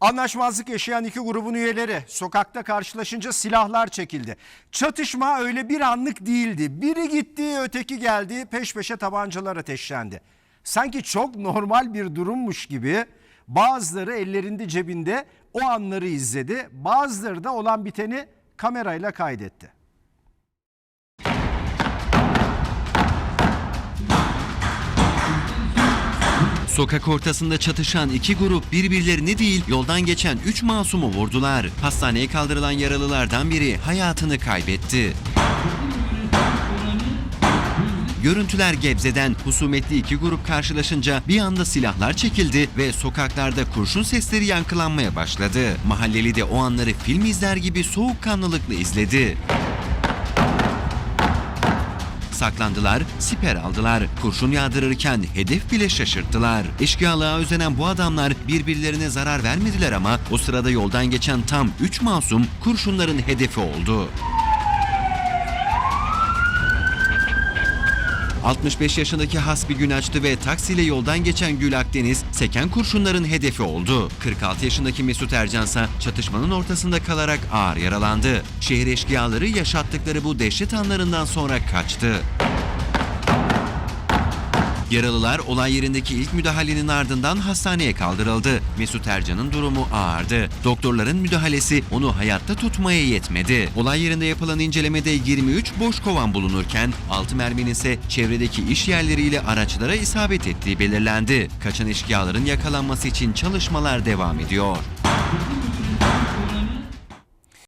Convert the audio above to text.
Anlaşmazlık yaşayan iki grubun üyeleri sokakta karşılaşınca silahlar çekildi. Çatışma öyle bir anlık değildi. Biri gitti, öteki geldi, peş peşe tabancalar ateşlendi. Sanki çok normal bir durummuş gibi bazıları ellerinde cebinde o anları izledi. Bazıları da olan biteni kamerayla kaydetti. Sokak ortasında çatışan iki grup birbirlerini değil yoldan geçen üç masumu vurdular. Hastaneye kaldırılan yaralılardan biri hayatını kaybetti. Görüntüler Gebze'den husumetli iki grup karşılaşınca bir anda silahlar çekildi ve sokaklarda kurşun sesleri yankılanmaya başladı. Mahalleli de o anları film izler gibi soğukkanlılıkla izledi. Saklandılar, siper aldılar. Kurşun yağdırırken hedef bile şaşırttılar. Eşkıyalığa özenen bu adamlar birbirlerine zarar vermediler ama o sırada yoldan geçen tam 3 masum kurşunların hedefi oldu. 65 yaşındaki Hasbi Günaçtı ve taksiyle yoldan geçen Gül Akdeniz seken kurşunların hedefi oldu. 46 yaşındaki Mesut Ercansa çatışmanın ortasında kalarak ağır yaralandı. Şehir eşkıyaları yaşattıkları bu dehşet anlarından sonra kaçtı. Yaralılar olay yerindeki ilk müdahalenin ardından hastaneye kaldırıldı. Mesut Ercan'ın durumu ağırdı. Doktorların müdahalesi onu hayatta tutmaya yetmedi. Olay yerinde yapılan incelemede 23 boş kovan bulunurken 6 merminin ise çevredeki iş yerleriyle araçlara isabet ettiği belirlendi. Kaçan eşkıyaların yakalanması için çalışmalar devam ediyor.